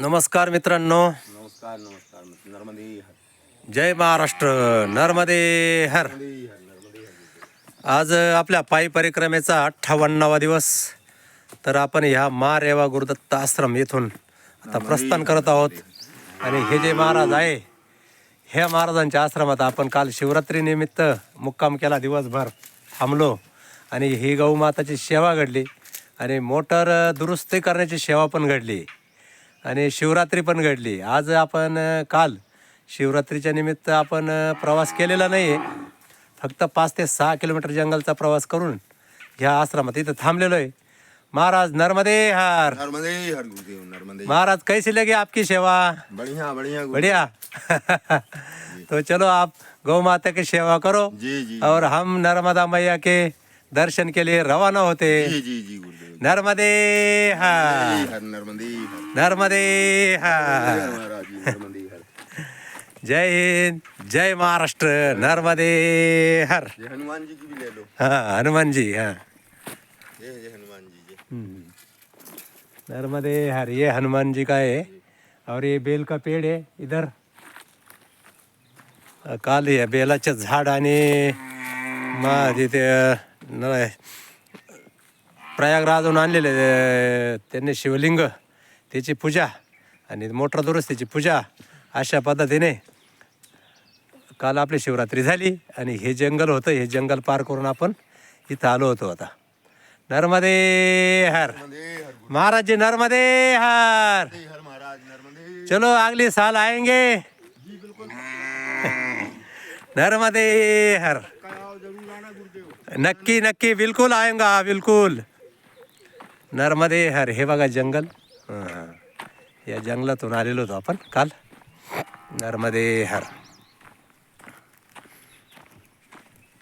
नमस्कार मित्रांनो. नमस्कार नमस्कार नर्मदे जय महाराष्ट्र नर्मदे हर. आज आपल्या पायी परिक्रमेचा अठ्ठावन्नावा दिवस. तर आपण ह्या मा रेवा गुरुदत्त आश्रम येथून आता प्रस्थान करत आहोत. आणि हे जे महाराज आहे ह्या महाराजांच्या आश्रमात आपण काल शिवरात्रीनिमित्त मुक्काम केला दिवसभर थांबलो. आणि ही गौमाताची सेवा घडली. आणि मोटर दुरुस्ती करण्याची सेवा पण घडली. आणि शिवरात्री पण घडली. आज आपण काल शिवरात्रीच्या निमित्त आपण प्रवास केलेला नाही आहे फक्त पाच ते सहा किलोमीटर जंगलचा प्रवास करून ह्या आश्रमात इथं थांबलेलो आहे. महाराज नर्मदे हार. नर्मदे हर गुरुदेव नर्मदे. महाराज कैसी लगी आपकी सेवा? बढ़िया बढ़िया बढ़िया. तो चलो आप गौ माता की सेवा करो जी जी। और हम नर्मदा मैया के दर्शन के लिए रवाना होते। जी जी जी गुरुदेव। नर्मदे हार हर नर्मदे हर। नर्मदे हार महाराज जी नर्मदे हर। जय हिंद जय महाराष्ट्र नर्मदे हर। ये हनुमान जी की भी ले लो। हाँ हनुमान जी हाँ। हनुमान जी ये नर्मदे हर ये हनुमान जी का है। और ये बेल का पेड़ है इधर। काल हे बेलाचे झाड आणि मग तिथे न प्रयागराजहून आणलेले त्यांनी शिवलिंग त्याची पूजा आणि मोटर दुरुस्तीची पूजा अशा पद्धतीने काल आपली शिवरात्री झाली आणि हे जंगल होतं हे जंगल पार करून आपण इथं आलो होतो आता. नर्मदे हर. महाराज जी नर्मदे हर. चलो अगले साल आएंगे. नर्मदे हर. नक्की नक्की बिलकुल आएंगा बिलकुल. नर्मदे हर हे बघा जंगल. या जंगलातून आलेलो होतो आपण काल. नर्मदे हर.